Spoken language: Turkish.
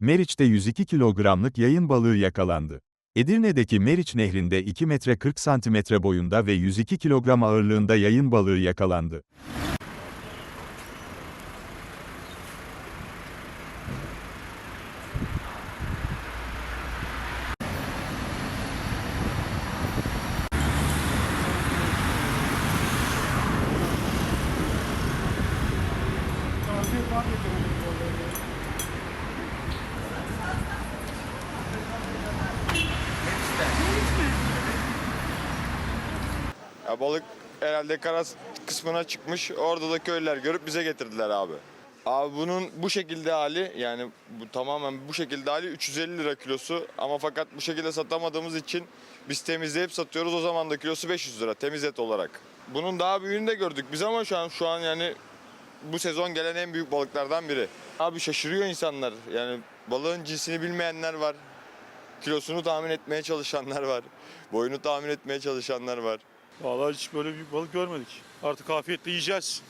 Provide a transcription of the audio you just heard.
Meriç'te 102 kilogramlık yayın balığı yakalandı. Edirne'deki Meriç Nehri'nde 2 metre 40 santimetre boyunda ve 102 kilogram ağırlığında yayın balığı yakalandı. Ya balık herhalde kara kısmına çıkmış. Orada da köylüler görüp bize getirdiler abi. Abi bunun bu şekilde hali yani bu tamamen bu şekilde hali 350 lira kilosu ama fakat bu şekilde satamadığımız için biz temizleyip satıyoruz o zaman da kilosu 500 lira temiz et olarak. Bunun daha büyüğünü de gördük biz ama şu an şu an yani bu sezon gelen en büyük balıklardan biri. Abi şaşırıyor insanlar yani balığın cinsini bilmeyenler var. Kilosunu tahmin etmeye çalışanlar var. Boyunu tahmin etmeye çalışanlar var. Vallahi hiç böyle büyük balık görmedik. Artık afiyetle yiyeceğiz.